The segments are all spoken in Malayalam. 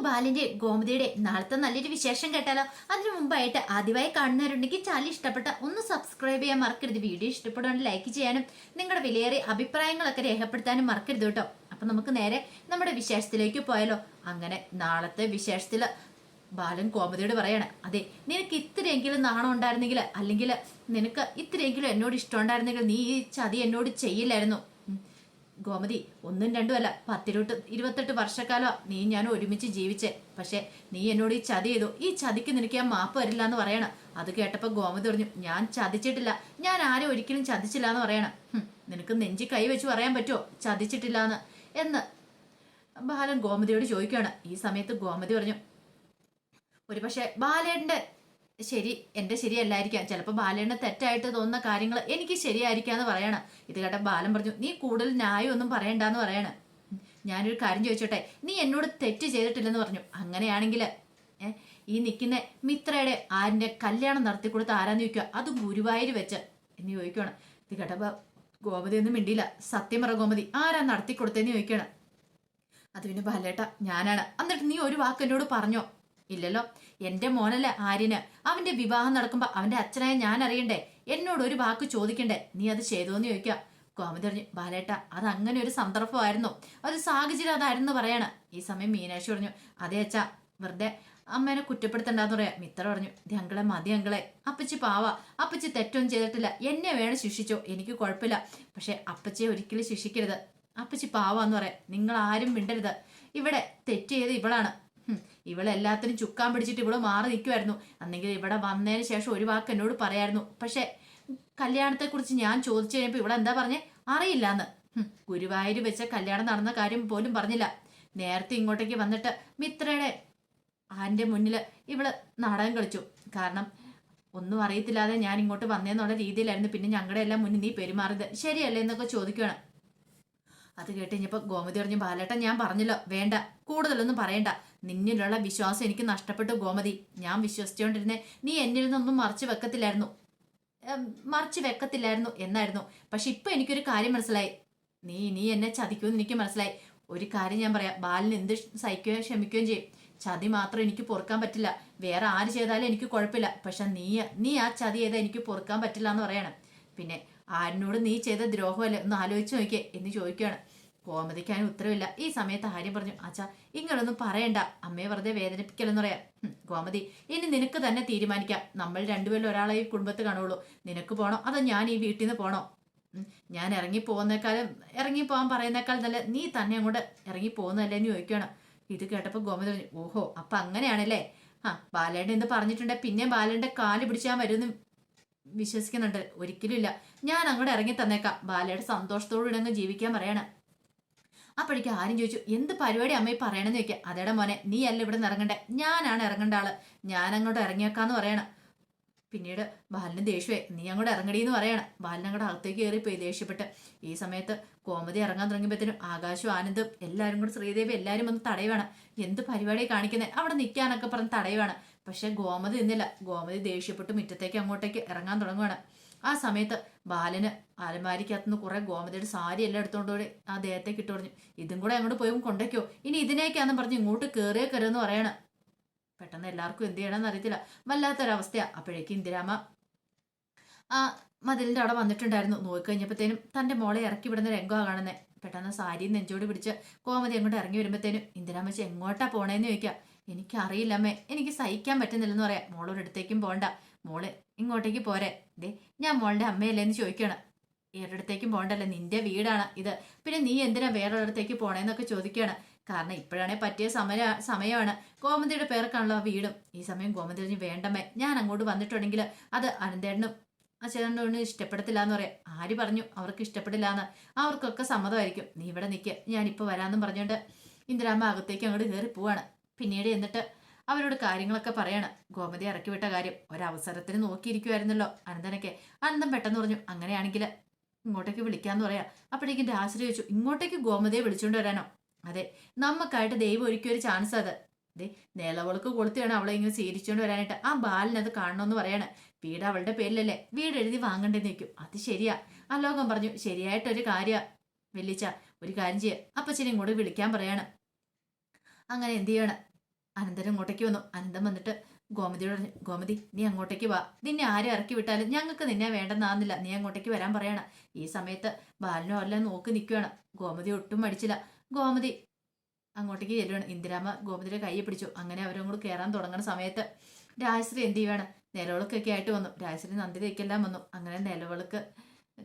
നമുക്ക് ബാലിന്റെ ഗോമതിയുടെ നാളത്തെ നല്ലൊരു വിശേഷം കേട്ടാലോ? അതിനു മുമ്പായിട്ട് ആദ്യമായി കാണുന്നവരുണ്ടെങ്കിൽ ചാനൽ ഇഷ്ടപ്പെട്ട ഒന്ന് സബ്സ്ക്രൈബ് ചെയ്യാൻ മറക്കരുത്. വീഡിയോ ഇഷ്ടപ്പെടുകയാണെങ്കിൽ ലൈക്ക് ചെയ്യാനും നിങ്ങളുടെ വിലയേറിയ അഭിപ്രായങ്ങളൊക്കെ രേഖപ്പെടുത്താനും മറക്കരുത് കേട്ടോ. അപ്പൊ നമുക്ക് നേരെ നമ്മുടെ വിശേഷത്തിലേക്ക് പോയാലോ? അങ്ങനെ നാളത്തെ വിശേഷത്തിൽ ബാലൻ കോമതിയോട് പറയാണ് അതെ നിനക്ക് ഇത്രയെങ്കിലും നാണം ഉണ്ടായിരുന്നെങ്കിൽ അല്ലെങ്കിൽ നിനക്ക് ഇത്രയെങ്കിലും എന്നോട് ഇഷ്ടം ഉണ്ടായിരുന്നെങ്കിൽ നീ ഈ ചതി എന്നോട് ചെയ്യില്ലായിരുന്നു. ഗോമതി ഒന്നും രണ്ടും അല്ല പത്തിരുട്ട് ഇരുപത്തെട്ട് വർഷക്കാലം നീ ഞാൻ ഒരുമിച്ച് ജീവിച്ചേ. പക്ഷേ നീ എന്നോട് ഈ ചതി ചെയ്തു. ഈ ചതിക്ക് നിനക്ക് ഞാൻ മാപ്പ് വരില്ല എന്ന് പറയണം. അത് കേട്ടപ്പോ ഗോമതി പറഞ്ഞു ഞാൻ ചതിച്ചിട്ടില്ല. ഞാൻ ആരും ഒരിക്കലും ചതിച്ചില്ല എന്ന് പറയണം. നിനക്ക് നെഞ്ചി കൈ വെച്ച് പറയാൻ പറ്റുമോ ചതിച്ചിട്ടില്ല എന്ന്. എന്ന് ബാലൻ ഗോമതിയോട് ചോദിക്കുകയാണ്. ഈ സമയത്ത് ഗോമതി പറഞ്ഞു ഒരു പക്ഷെ ബാലേട്ടന്റെ ശരി എന്റെ ശരിയല്ലായിരിക്കാം. ചിലപ്പോൾ ബാലേട്ടന് തെറ്റായിട്ട് തോന്നുന്ന കാര്യങ്ങൾ എനിക്ക് ശരിയായിരിക്കാന്ന് പറയണം. ഇത് കേട്ട ബാലൻ പറഞ്ഞു നീ കൂടുതൽ ന്യായം ഒന്നും പറയണ്ടെന്ന് പറയണം. ഞാനൊരു കാര്യം ചോദിച്ചോട്ടെ നീ എന്നോട് തെറ്റ് ചെയ്തിട്ടില്ലെന്ന് പറഞ്ഞു. അങ്ങനെയാണെങ്കിൽ ഈ നിൽക്കുന്ന മിത്രയുടെ ആരിന്റെ കല്യാണം നടത്തി കൊടുത്ത് ആരാന്ന് ചോദിക്കുക. അത് ഗുരുവായൂർ വെച്ച്. എന്ന് ചോദിക്കണം ഇത് കേട്ടപ്പോ ഗോമതി ഒന്നും മിണ്ടിയില്ല. സത്യം പറ ഗോമതി ആരാ നടത്തി കൊടുത്തതെന്ന് ചോദിക്കണം അത് പിന്നെ ബാലേട്ട ഞാനാണ്. എന്നിട്ട് നീ ഒരു വാക്ക് എന്നോട് പറഞ്ഞോ? ഇല്ലല്ലോ. എന്റെ മോനല്ല ആര്യന്. അവന്റെ വിവാഹം നടക്കുമ്പോ അവന്റെ അച്ഛനായ ഞാൻ അറിയണ്ടേ? എന്നോട് ഒരു വാക്ക് ചോദിക്കണ്ടേ? നീ അത് ചെയ്തോന്ന് ചോദിക്കുക കോമതി പറഞ്ഞു ബാലേട്ട അത് അങ്ങനെ ഒരു സന്ദർഭമായിരുന്നു. ഒരു സാഹചര്യം അതായിരുന്നു പറയാണ്. ഈ സമയം മീനാക്ഷി പറഞ്ഞു അതെ അച്ഛാ വെറുതെ അമ്മേനെ കുറ്റപ്പെടുത്തണ്ടെന്ന് പറയാ. മിത്ര പറഞ്ഞു ഞങ്ങളെ മതി ഞങ്ങളെ അപ്പച്ചി പാവ. അപ്പച്ചി തെറ്റൊന്നും ചെയ്തിട്ടില്ല. എന്നെ വേണം ശിക്ഷിച്ചോ. എനിക്ക് കുഴപ്പമില്ല. പക്ഷെ അപ്പച്ചിയെ ഒരിക്കലും ശിക്ഷിക്കരുത്. അപ്പച്ചി പാവാന്ന് പറയാം. നിങ്ങൾ ആരും മിണ്ടരുത്. ഇവിടെ തെറ്റ് ചെയ്ത് ഇവളാണ്. ഇവളെല്ലാത്തിനും ചുക്കാൻ പിടിച്ചിട്ട് ഇവൾ മാറി നിൽക്കുമായിരുന്നു അന്നെങ്കിൽ ഇവിടെ വന്നതിന് ശേഷം ഒരു വാക്ക് എന്നോട് പറയായിരുന്നു. പക്ഷെ കല്യാണത്തെ കുറിച്ച് ഞാൻ ചോദിച്ചു കഴിഞ്ഞപ്പോ ഇവിടെ എന്താ പറഞ്ഞേ? അറിയില്ലാന്ന്. ഹും, ഗുരുവായൂര് വെച്ച കല്യാണം നടന്ന കാര്യം പോലും പറഞ്ഞില്ല. നേരത്തെ ഇങ്ങോട്ടേക്ക് വന്നിട്ട് മിത്രയുടെ ആന്റെ മുന്നിൽ ഇവൾ നാടകം കളിച്ചു. കാരണം ഒന്നും അറിയത്തില്ലാതെ ഞാൻ ഇങ്ങോട്ട് വന്നേന്നുള്ള രീതിയിലായിരുന്നു പിന്നെ ഞങ്ങളുടെ എല്ലാം മുന്നിൽ നീ പെരുമാറിയത്. ശരിയല്ലേ എന്നൊക്കെ ചോദിക്കുകയാണ് അത് കേട്ട് കഴിഞ്ഞപ്പോൾ ഗോമതി പറഞ്ഞു ബാലേട്ടൻ ഞാൻ പറഞ്ഞല്ലോ. വേണ്ട. കൂടുതലൊന്നും പറയണ്ട. നിന്നിലുള്ള വിശ്വാസം എനിക്ക് നഷ്ടപ്പെട്ടു ഗോമതി. ഞാൻ വിശ്വസിച്ചുകൊണ്ടിരുന്നേ നീ എന്നിൽ നിന്നൊന്നും മറച്ചു വെക്കത്തില്ലായിരുന്നു. മറച്ചു വെക്കത്തില്ലായിരുന്നു എന്നായിരുന്നു. പക്ഷെ ഇപ്പൊ എനിക്കൊരു കാര്യം മനസ്സിലായി. നീ നീ എന്നെ ചതിക്കുമെന്ന് എനിക്ക് മനസ്സിലായി. ഒരു കാര്യം ഞാൻ പറയാം. ബാലിന് എന്ത് സഹിക്കുകയും ക്ഷമിക്കുകയും ചെയ്യും. ചതി മാത്രം എനിക്ക് പൊറുക്കാൻ പറ്റില്ല. വേറെ ആര് ചെയ്താലും എനിക്ക് കുഴപ്പമില്ല. പക്ഷെ നീ നീ ആ ചതി ചെയ്താൽ എനിക്ക് പൊറുക്കാൻ പറ്റില്ല എന്ന് പറയണം. പിന്നെ ആരിനോട് നീ ചെയ്ത ദ്രോഹമല്ലേ? ഒന്ന് ആലോചിച്ച് നോക്കിയേ എന്ന് ചോദിക്കുകയാണ്. കോമതിക്കാനും ഉത്തരവില്ല. ഈ സമയത്ത് ഹാര്യം പറഞ്ഞു അച്ഛാ ഇങ്ങനൊന്നും പറയണ്ട. അമ്മയെ വെറുതെ വേദനിപ്പിക്കലെന്ന് പറയാം. ഗോമതി ഇനി നിനക്ക് തന്നെ തീരുമാനിക്കാം. നമ്മൾ രണ്ടുപേരും ഒരാളെ ഈ കുടുംബത്ത് കാണുള്ളൂ. നിനക്ക് പോണോ? അതോ ഞാൻ ഈ വീട്ടിൽ നിന്ന് പോണോ ഞാൻ ഇറങ്ങി പോകുന്നേക്കാളും ഇറങ്ങി പോകാൻ പറയുന്നേക്കാൾ നല്ല നീ തന്നെ അങ്ങോട്ട് ഇറങ്ങി പോകുന്നതല്ലേ എന്ന് ചോദിക്കുകയാണ്. ഇത് കേട്ടപ്പോൾ ഗോമതി പറഞ്ഞു ഓഹോ അപ്പൊ അങ്ങനെയാണല്ലേ? ആ ബാലേണ്ട എന്ത് പറഞ്ഞിട്ടുണ്ട്? പിന്നെ ബാലേന്റെ കാൽ പിടിച്ചാൽ വരുമെന്ന് വിശ്വസിക്കുന്നുണ്ട്. ഒരിക്കലും ഇല്ല. ഞാൻ അങ്ങോട്ട് ഇറങ്ങി തന്നേക്കാം. ബാലയുടെ സന്തോഷത്തോടെ അങ്ങ് ജീവിക്കാൻ പറയണം. അപ്പോഴേക്കും ആരും ചോദിച്ചു എന്ത് പരിപാടി അമ്മയെ പറയണമെന്ന് ചോദിക്കുക അതേടെ മോനെ നീ അല്ല ഇവിടെ നിന്ന് ഇറങ്ങണ്ടേ? ഞാനാണ് ഇറങ്ങേണ്ട ആൾ. ഞാൻ അങ്ങോട്ട് ഇറങ്ങിയേക്കാന്ന് പറയണം. പിന്നീട് ബാലിന് ദേഷ്യമേ നീ അങ്ങോട്ട് ഇറങ്ങടി എന്ന് പറയണം. ബാലിന് അങ്ങോട്ട് അകത്തേക്ക് കയറിപ്പോയി ദേഷ്യപ്പെട്ട്. ഈ സമയത്ത് കോമതി ഇറങ്ങാൻ തുടങ്ങിയപ്പോഴത്തേനും ആകാശവും ആനന്ദും എല്ലാവരും കൂടെ ശ്രീദേവി എല്ലാവരും വന്ന് തടയുവാണ്. എന്ത് പരിപാടി കാണിക്കുന്നത് അവിടെ നിൽക്കാനൊക്കെ പറഞ്ഞ് തടയുവാണ്. പക്ഷെ ഗോമതി നിന്നില്ല. ഗോമതി ദേഷ്യപ്പെട്ട് മുറ്റത്തേക്ക് അങ്ങോട്ടേക്ക് ഇറങ്ങാൻ തുടങ്ങുവാണ്. ആ സമയത്ത് ബാലന് അലമാരിക്കകത്തുനിന്ന് കുറെ ഗോമതിയുടെ സാരി എല്ലാം എടുത്തോണ്ട് കൂടി ആ ദേഹത്തേക്ക് ഇട്ട് പറഞ്ഞു ഇതും കൂടെ അങ്ങോട്ട് പോയി കൊണ്ടേക്കോ. ഇനി ഇതിനേക്കാന്ന് പറഞ്ഞ് ഇങ്ങോട്ട് കയറിയേ കയറുമെന്ന് പറയണം. പെട്ടെന്ന് എല്ലാവർക്കും എന്ത് ചെയ്യണമെന്ന് അറിയത്തില്ല. വല്ലാത്തൊരവസ്ഥയാ. അപ്പോഴേക്കും ഇന്ദിരാമ ആ മതിലിന്റെ അവിടെ വന്നിട്ടുണ്ടായിരുന്നു. നോക്കിക്കഴിഞ്ഞപ്പോഴത്തേനും തന്റെ മോളെ ഇറക്കി വിടുന്ന രംഗമാണ് കാണുന്നത് പെട്ടെന്ന് സാരിയും നെഞ്ചോട് പിടിച്ച് കോമതി അങ്ങോട്ട് ഇറങ്ങി വരുമ്പോഴത്തേനും ഇന്ദിരാമച്ചി എങ്ങോട്ടാ പോണേന്ന് ചോദിക്കാം. എനിക്കറിയില്ല അമ്മേ. എനിക്ക് സഹിക്കാൻ പറ്റുന്നില്ലെന്ന് പറയാം. മോളൊരിടത്തേക്കും പോണ്ട. മോൾ ഇങ്ങോട്ടേക്ക് പോരെ. ദേ ഞാൻ മോളുടെ അമ്മയല്ലേന്ന് എന്ന് ചോദിക്കുകയാണ് ഏറിടത്തേക്കും പോകണ്ടല്ലേ നിന്റെ വീടാണ് ഇത്. പിന്നെ നീ എന്തിനാ വേറൊരിടത്തേക്ക് പോണേന്നൊക്കെ ചോദിക്കുകയാണ് കാരണം ഇപ്പോഴാണേ പറ്റിയ സമയ സമയമാണ്. ഗോമതിയുടെ പേർക്കാണല്ലോ വീടും. ഈ സമയം ഗോമതി വേണ്ടമേ ഞാൻ അങ്ങോട്ട് വന്നിട്ടുണ്ടെങ്കിൽ അത് അനന്തേടനും അച്ഛനോട് ഇഷ്ടപ്പെടത്തില്ല എന്ന് പറയാം. ആര് പറഞ്ഞു? അവർക്ക് ഇഷ്ടപ്പെടില്ല എന്ന് അവർക്കൊക്കെ സമ്മതമായിരിക്കും. നീ ഇവിടെ നിൽക്കുക ഞാനിപ്പോൾ വരാമെന്നും പറഞ്ഞുകൊണ്ട് ഇന്ദിരാമ്മ അകത്തേക്ക് അങ്ങോട്ട് കയറി പോവാണ്. പിന്നീട് എന്നിട്ട് അവരോട് കാര്യങ്ങളൊക്കെ പറയാണ്. ഗോമതി ഇറക്കി വിട്ട കാര്യം ഒരവസരത്തിന് നോക്കിയിരിക്കുമായിരുന്നല്ലോ അനന്തനൊക്കെ അനന്തം പെട്ടെന്ന് പറഞ്ഞു അങ്ങനെയാണെങ്കിൽ ഇങ്ങോട്ടേക്ക് വിളിക്കാന്ന് പറയാം. അപ്പോഴേക്കും രാശ്രി ചോദിച്ചു ഇങ്ങോട്ടേക്ക് ഗോമതിയെ വിളിച്ചുകൊണ്ട് വരാനോ? അതെ നമുക്കായിട്ട് ദൈവം ഒരുക്കിയ ഒരു ചാൻസ് അത്. ദേ നിലവൾക്ക് കൊളുത്തിയാണ് അവളെ ഇങ്ങനെ സ്വീകരിച്ചുകൊണ്ട് വരാനായിട്ട്. ആ ബാലിനത് കാണണമെന്ന് പറയാണ്. വീട് അവളുടെ പേരിലല്ലേ. വീട് എഴുതി വാങ്ങണ്ടെന്ന് നിൽക്കും അത് ശരിയാ. അലോകം ലോകം പറഞ്ഞു ശരിയായിട്ടൊരു കാര്യ വെല്ലിച്ച ഒരു കാര്യം ചെയ്യുക അപ്പച്ചനെ ഇങ്ങോട്ട് വിളിക്കാൻ പറയാണ്. അങ്ങനെ എന്ത് ചെയ്യണം? അനന്തരം അങ്ങോട്ടേക്ക് വന്നു. അനന്തം വന്നിട്ട് ഗോമതിയോട് ഗോമതി നീ അങ്ങോട്ടേക്ക് വാ. നിന്നെ ആരും ഇറക്കി വിട്ടാലും ഞങ്ങൾക്ക് നിന്നെ വേണ്ടെന്നാന്നില്ല നീ അങ്ങോട്ടേക്ക് വരാൻ പറയണം. ഈ സമയത്ത് ബാലനോ എല്ലാം നോക്കി നിൽക്കുകയാണ് ഗോമതി ഒട്ടും മടിച്ചില്ല. ഗോമതി അങ്ങോട്ടേക്ക് ചെല്ലുവാണ്. ഇന്ദിരാമ ഗോമതിയുടെ കൈയെ പിടിച്ചു. അങ്ങനെ അവരും കൂടെ കയറാൻ തുടങ്ങുന്ന സമയത്ത് രാജശ്രീ എന്ത് ചെയ്യുവാണ്? നിലവിളക്കൊക്കെ ആയിട്ട് വന്നു. രാജശ്രീ നന്ദിതയ്ക്കെല്ലാം വന്നു. അങ്ങനെ നിലവിളക്ക്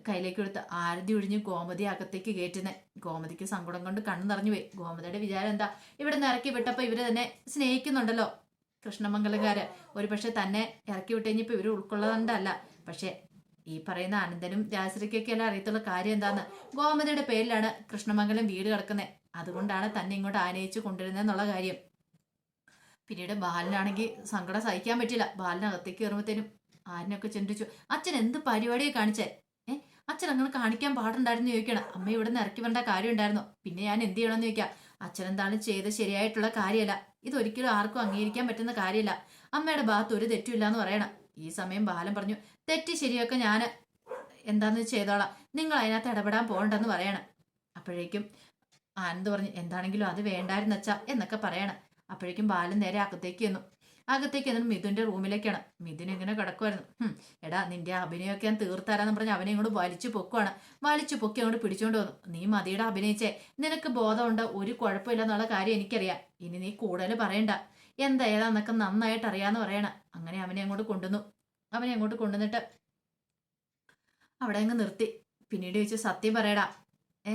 കയ്യിലേക്ക് എടുത്ത് ആരതി ഒഴിഞ്ഞ് ഗോമതി അകത്തേക്ക് കയറ്റുന്നേ. ഗോമതിക്ക് സങ്കടം കൊണ്ട് കണ്ണു നിറഞ്ഞു പോയി. ഗോമതിയുടെ വിചാരം എന്താ? ഇവിടെ നിന്ന് ഇറക്കി വിട്ടപ്പോൾ ഇവർ തന്നെ സ്നേഹിക്കുന്നുണ്ടല്ലോ. കൃഷ്ണമംഗലക്കാര്. ഒരു പക്ഷെ തന്നെ ഇറക്കി വിട്ട് കഴിഞ്ഞപ്പോൾ ഇവർ ഉൾക്കൊള്ളതല്ല പക്ഷെ ഈ പറയുന്ന അനന്തനും രാജശ്രീക്കൊക്കെ എല്ലാം അറിയത്തുള്ള കാര്യം എന്താന്ന്? ഗോമതിയുടെ പേരിലാണ് കൃഷ്ണമംഗലം വീട് കിടക്കുന്നത് അതുകൊണ്ടാണ് തന്നെ ഇങ്ങോട്ട് ആനയിച്ച് കൊണ്ടുവരുന്നതെന്നുള്ള കാര്യം. പിന്നീട് ബാലനാണെങ്കിൽ സങ്കടം സഹിക്കാൻ പറ്റില്ല. ബാലനകത്തേക്ക് കയറുമ്പോഴത്തേനും ആരനൊക്കെ ചിന്തിച്ചു. അച്ഛൻ എന്ത് പരിപാടിയെ കാണിച്ചേ? അച്ഛൻ അങ്ങനെ കാണിക്കാൻ പാടുണ്ടായിരുന്നു ചോദിക്കണം അമ്മ ഇവിടെ നിന്ന് ഇറക്കി വരേണ്ട കാര്യം ഉണ്ടായിരുന്നോ? പിന്നെ ഞാൻ എന്ത് ചെയ്യണമെന്ന് ചോദിക്കാം അച്ഛൻ എന്താണ് ചെയ്ത് ശരിയായിട്ടുള്ള കാര്യമല്ല. ഇതൊരിക്കലും ആർക്കും അംഗീകരിക്കാൻ പറ്റുന്ന കാര്യമല്ല. അമ്മയുടെ ഭാഗത്ത് ഒരു തെറ്റുമില്ല എന്ന് പറയണം. ഈ സമയം ബാലൻ പറഞ്ഞു തെറ്റ് ശരിയൊക്കെ ഞാൻ എന്താന്ന് ചെയ്തോളാം. നിങ്ങൾ അതിനകത്ത് ഇടപെടാൻ പോകണ്ടെന്ന് പറയണം. അപ്പോഴേക്കും ആനന്ദ് പറഞ്ഞു എന്താണെങ്കിലും അത് വേണ്ടായിരുന്നച്ചാ എന്നൊക്കെ പറയണം. അപ്പോഴേക്കും ബാലൻ നേരെ അകത്തേക്ക് ചെന്നു. അകത്തേക്ക് എന്നിട്ട് മിഥുന്റെ റൂമിലേക്കാണ്. മിഥുൻ ഇങ്ങനെ കിടക്കുമായിരുന്നു എടാ നിന്റെ അഭിനയമൊക്കെ ഞാൻ തീർത്താരാന്ന് പറഞ്ഞ് അവനെ ഇങ്ങോട്ട് വലിച്ചു പൊക്കുവാണ്. വലിച്ചു പൊക്കി അങ്ങോട്ട് പിടിച്ചോണ്ട് വന്നു. നീ മതിയുടെ അഭിനയിച്ചേ. നിനക്ക് ബോധമുണ്ട് ഒരു കുഴപ്പമില്ല എന്നുള്ള കാര്യം എനിക്കറിയാം. ഇനി നീ കൂടുതൽ പറയണ്ട. എന്താ ഏതാന്നൊക്കെ നന്നായിട്ട് അറിയാന്ന് പറയണം? അങ്ങനെ അവനെ അങ്ങോട്ട് കൊണ്ടുവന്നു. അവനെ അങ്ങോട്ട് കൊണ്ടുവന്നിട്ട് അവിടെ അങ്ങ് നിർത്തി. പിന്നീട് ചോദിച്ചു സത്യം പറയടാ. ഏ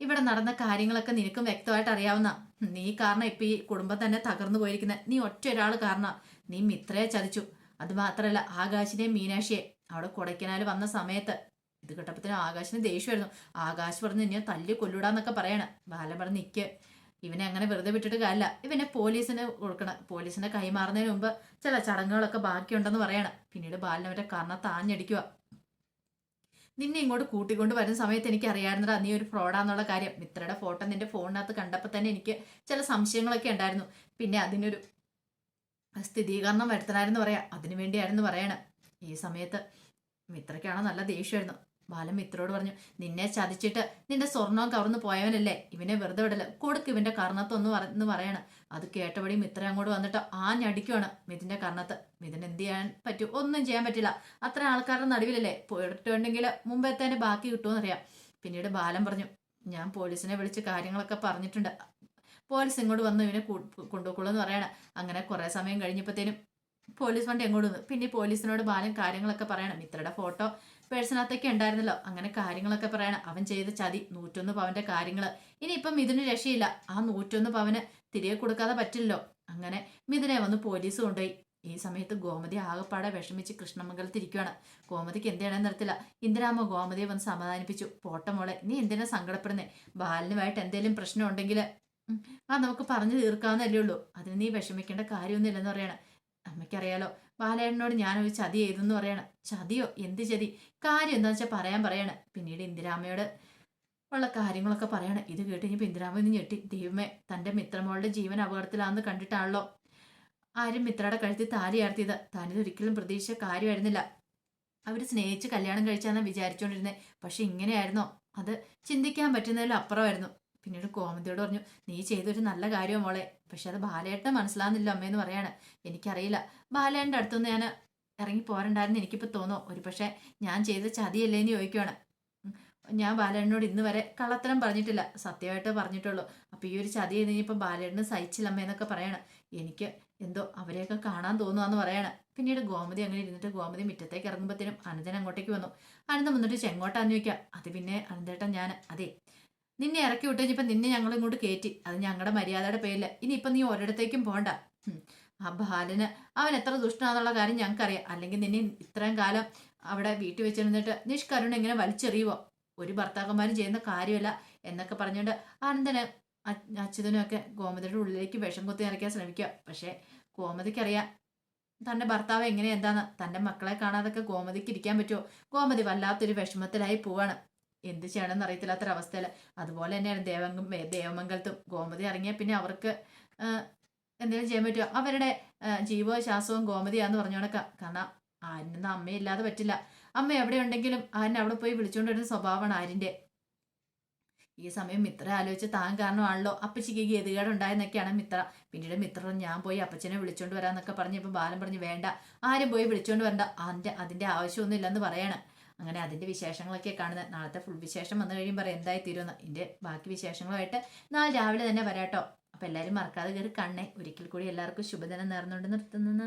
ഇവിടെ നടന്ന കാര്യങ്ങളൊക്കെ നിനക്കും വ്യക്തമായിട്ട് അറിയാവുന്ന നീ കാരണം ഇപ്പൊ ഈ കുടുംബം തന്നെ തകർന്നു പോയിരിക്കുന്ന. നീ ഒറ്റ ഒരാൾ കാരണം. നീ മിത്രയെ ചതിച്ചു. അത് മാത്രല്ല ആകാശിനെയും മീനാക്ഷിയെ അവിടെ കൊടൈക്കനാൽ വന്ന സമയത്ത് ഇത് കേട്ടപ്പത്തിന് ആകാശിന് ദേഷ്യമായിരുന്നു. ആകാശ് പറഞ്ഞ് ഇനിയോ തല്ലി കൊല്ലൂടാന്നൊക്കെ പറയണം. ബാലൻ പറഞ്ഞ് നിക്ക്. ഇവനെ അങ്ങനെ വെറുതെ വിട്ടിട്ട് കാര്യമില്ല ഇവനെ പോലീസിന് കൊടുക്കണം. പോലീസിനെ കൈമാറുന്നതിന് മുമ്പ് ചില ചടങ്ങുകളൊക്കെ ബാക്കിയുണ്ടെന്ന് പറയണം. പിന്നീട് ബാലൻ അവരെ കർണ താഞ്ഞടിക്കുക നിന്നെ ഇങ്ങോട്ട് കൂട്ടിക്കൊണ്ട് വരുന്ന സമയത്ത് എനിക്ക് അറിയാവുന്നതാ നീ ഒരു ഫ്രോഡാന്നുള്ള കാര്യം. മിത്രയുടെ ഫോട്ടോ നിന്റെ ഫോണിനകത്ത് കണ്ടപ്പോൾ തന്നെ എനിക്ക് ചില സംശയങ്ങളൊക്കെ ഉണ്ടായിരുന്നു. പിന്നെ അതിനൊരു സ്ഥിരീകരണം വരുത്തണമായിരുന്നു പറയാം. അതിനു വേണ്ടിയായിരുന്നു പറയണം. ഈ സമയത്ത് മിത്രയ്ക്കാണോ നല്ല ദേഷ്യമായിരുന്നു. ബാലൻ മിത്രോട് പറഞ്ഞു നിന്നെ ചതിച്ചിട്ട് നിന്റെ സ്വർണവും കവർന്നു പോയവനല്ലേ? ഇവനെ വെറുതെ വിടൽ. കൊടുക്ക് ഇവന്റെ കർണത്തൊന്ന് എന്ന് പറയണം. അത് കേട്ടപടി മിത്ര അങ്ങോട്ട് വന്നിട്ട് ആ ഞടിക്കുവാണ് മിഥിന്റെ കർണത്ത്. മിഥിന് എന്ത് ചെയ്യാൻ പറ്റും? ഒന്നും ചെയ്യാൻ പറ്റില്ല. അത്ര ആൾക്കാരുടെ നടുവിലല്ലേ? പോയിട്ടുണ്ടെങ്കിൽ മുമ്പത്തെ ബാക്കി കിട്ടുമെന്നറിയാം പിന്നീട് ബാലൻ പറഞ്ഞു ഞാൻ പോലീസിനെ വിളിച്ച് കാര്യങ്ങളൊക്കെ പറഞ്ഞിട്ടുണ്ട്. പോലീസ് ഇങ്ങോട്ട് വന്ന് ഇവനെ കൊണ്ടുപോകുള്ളൂ പറയണം. അങ്ങനെ കുറെ സമയം കഴിഞ്ഞപ്പോഴത്തേനും പോലീസ് വണ്ടി എങ്ങോട്ട് വന്നു. പിന്നെ പോലീസിനോട് ബാലൻ കാര്യങ്ങളൊക്കെ പറയണം. മിത്രയുടെ ഫോട്ടോ പേഴ്സണകത്തൊക്കെ ഉണ്ടായിരുന്നല്ലോ. അങ്ങനെ കാര്യങ്ങളൊക്കെ പറയണം. അവൻ ചെയ്ത ചതി നൂറ്റൊന്ന് പവന്റെ കാര്യങ്ങൾ ഇനിയിപ്പം ഇതിന് രക്ഷയില്ല. ആ നൂറ്റൊന്ന് പവന് തിരികെ കൊടുക്കാതെ പറ്റില്ലല്ലോ. അങ്ങനെ മിഥുനെ വന്ന് പോലീസ് കൊണ്ടുപോയി. ഈ സമയത്ത് ഗോമതി ആകപ്പാടെ വിഷമിച്ച് കൃഷ്ണമംഗലത്തിരിക്കുകയാണ് ഗോമതിക്ക് എന്തിനാണെന്ന് നിർത്തില്ല ഇന്ദിരാമ ഗോമതിയെ വന്ന് സമാധാനിപ്പിച്ചു. പോട്ടെ മോളെ നീ എന്തിനാ സങ്കടപ്പെടുന്നേ? ബാലനുമായിട്ട് എന്തെങ്കിലും പ്രശ്നം ഉണ്ടെങ്കിൽ ആ നമുക്ക് പറഞ്ഞു തീർക്കാവുന്നല്ലേ ഉള്ളൂ. അതിന് നീ വിഷമിക്കേണ്ട കാര്യമൊന്നുമില്ലെന്ന് പറയണം. അമ്മയ്ക്കറിയാലോ ബാലേട്ടനോട് ഒരു ചതി ചെയ്തെന്ന് പറയണം. ചതിയോ? എന്ത് ചതി? കാര്യം എന്താണെന്ന് വെച്ചാൽ പറയാൻ പറയണം. പിന്നീട് ഇന്ദിരാമയോട് ഉള്ള കാര്യങ്ങളൊക്കെ പറയണം. ഇത് കേട്ട് ഇനിയിപ്പോൾ ഇന്ദിരാമ ഇന്ന് ഞെട്ടി. ദൈവമേ തന്റെ മിത്രമോളുടെ ജീവൻ അപകടത്തിലാണെന്ന് കണ്ടിട്ടാണല്ലോ ആരും മിത്രയുടെ കഴുത്തിൽ താലി ആർത്തിയത്. താനിത് ഒരിക്കലും പ്രതീക്ഷിച്ച കാര്യമായിരുന്നില്ല. അവർ സ്നേഹിച്ച് കല്യാണം കഴിച്ചാന്ന് വിചാരിച്ചുകൊണ്ടിരുന്നത് പക്ഷെ ഇങ്ങനെയായിരുന്നോ? അത് ചിന്തിക്കാൻ പറ്റുന്നതിലും അപ്പുറമായിരുന്നു. പിന്നീട് കോമതിയോട് പറഞ്ഞു നീ ചെയ്തൊരു നല്ല കാര്യം മോളെ പക്ഷെ അത് ബാലേട്ടനെ മനസ്സിലാകുന്നില്ല അമ്മയെന്ന് പറയാണ്. എനിക്കറിയില്ല. ബാലയേട്ടന്റെ അടുത്തുനിന്ന് ഞാൻ ഇറങ്ങി പോരണ്ടായിരുന്നു എനിക്കിപ്പോൾ തോന്നുന്നു. ഒരു പക്ഷേ ഞാൻ ചെയ്ത ചതിയല്ലേ എന്ന് ചോദിക്കുവാണ് ഞാൻ ബാലേട്ടനോട് ഇന്ന് വരെ കള്ളത്തരം പറഞ്ഞിട്ടില്ല. സത്യമായിട്ട് പറഞ്ഞിട്ടുള്ളൂ. അപ്പോൾ ഈ ഒരു ചതി ചെയ്ത് കഴിഞ്ഞപ്പോൾ ബാലേട്ടന് സഹിച്ചില്ല അമ്മയെന്നൊക്കെ പറയണം. എനിക്ക് എന്തോ അവരെയൊക്കെ കാണാൻ തോന്നുവാന്ന് പറയണം. പിന്നീട് ഗോമതി അങ്ങനെ ഇരുന്നിട്ട് ഗോമതി മുറ്റത്തേക്ക് ഇറങ്ങുമ്പോഴത്തേനും അനന്തൻ അങ്ങോട്ടേക്ക് വന്നു. അനന്തം വന്നിട്ട് ചെങ്ങോട്ടാന്ന് ചോദിക്കാം? അത് പിന്നെ അനന്തേട്ടൻ ഞാൻ അതെ നിന്നെ ഇറക്കി വിട്ട് കഴിഞ്ഞപ്പോൾ നിന്നെ ഞങ്ങൾ ഇങ്ങോട്ട് കയറ്റി അത് ഞങ്ങളുടെ മര്യാദയുടെ പേരിൽ ഇനിയിപ്പം നീ ഒരിടത്തേക്കും പോണ്ട. ആ ബാലന് അവൻ എത്ര ദുഷ്ടനാന്നുള്ള കാര്യം ഞങ്ങൾക്കറിയാം. അല്ലെങ്കിൽ നിന്നെ ഇത്രയും കാലം അവിടെ വീട്ടിൽ വെച്ചിരുന്നിട്ട് നിഷ്കരുണ ഇങ്ങനെ വലിച്ചെറിയുവോ? ഒരു ഭർത്താക്കന്മാരും ചെയ്യുന്ന കാര്യമല്ല എന്നൊക്കെ പറഞ്ഞുകൊണ്ട് ആനന്ദന് ഒക്കെ ഗോമതിയുടെ ഉള്ളിലേക്ക് വിഷം കുത്തി ഇറക്കാൻ ശ്രമിക്കുക. പക്ഷേ ഗോമതിക്കറിയാം തന്റെ ഭർത്താവ് എങ്ങനെ എന്താന്ന്. തന്റെ മക്കളെ കാണാതൊക്കെ ഗോമതിക്ക് ഇരിക്കാൻ പറ്റുമോ ഗോമതി വല്ലാത്തൊരു വിഷമത്തിലായി പോവാണ്. എന്ത് ചെയ്യണമെന്ന് അറിയത്തില്ലാത്തൊരവസ്ഥയിൽ അതുപോലെ തന്നെയാണ് ദേവങ്കം ദേവമംഗലത്തും. ഗോമതി ഇറങ്ങിയ പിന്നെ അവർക്ക് എന്തെങ്കിലും ചെയ്യാൻ പറ്റുമോ അവരുടെ ജീവശ്വാസവും ഗോമതിയാന്ന് പറഞ്ഞോണക്ക കാരണം ആരിനൊന്നും അമ്മയില്ലാതെ പറ്റില്ല. അമ്മ എവിടെ ഉണ്ടെങ്കിലും ആരിനെ അവിടെ പോയി വിളിച്ചുകൊണ്ട് വരുന്ന സ്വഭാവമാണ് ആരിന്റെ. ഈ സമയം മിത്ര ആലോചിച്ച് താൻ കാരണമാണല്ലോ അപ്പച്ചിക്ക് ഗതികേടുണ്ടായെന്നൊക്കെയാണ് മിത്ര. പിന്നീട് മിത്ര ഞാൻ പോയി അപ്പച്ചനെ വിളിച്ചോണ്ട് വരാന്നൊക്കെ പറഞ്ഞപ്പോൾ ബാലൻ പറഞ്ഞ് വേണ്ട ആരും പോയി വിളിച്ചോണ്ട് വരണ്ട. അതിന്റെ അതിന്റെ ആവശ്യമൊന്നും ഇല്ലെന്ന് പറയാണ്. അങ്ങനെ അതിന്റെ വിശേഷങ്ങളൊക്കെ കാണുന്നത് നാളത്തെ ഫുൾ വിശേഷം വന്നു കഴിയുമ്പോൾ പറയാം എന്തായി തീരുമെന്ന്. ഇതിന്റെ ബാക്കി വിശേഷങ്ങളുമായിട്ട് നാളെ രാവിലെ തന്നെ വരാട്ടോ. അപ്പോൾ എല്ലാവരും മറക്കാതെ കയറി കണ്ണേ. ഒരിക്കൽ കൂടി എല്ലാവർക്കും ശുഭദിനം നേർന്നുകൊണ്ട് നിർത്തുന്നു.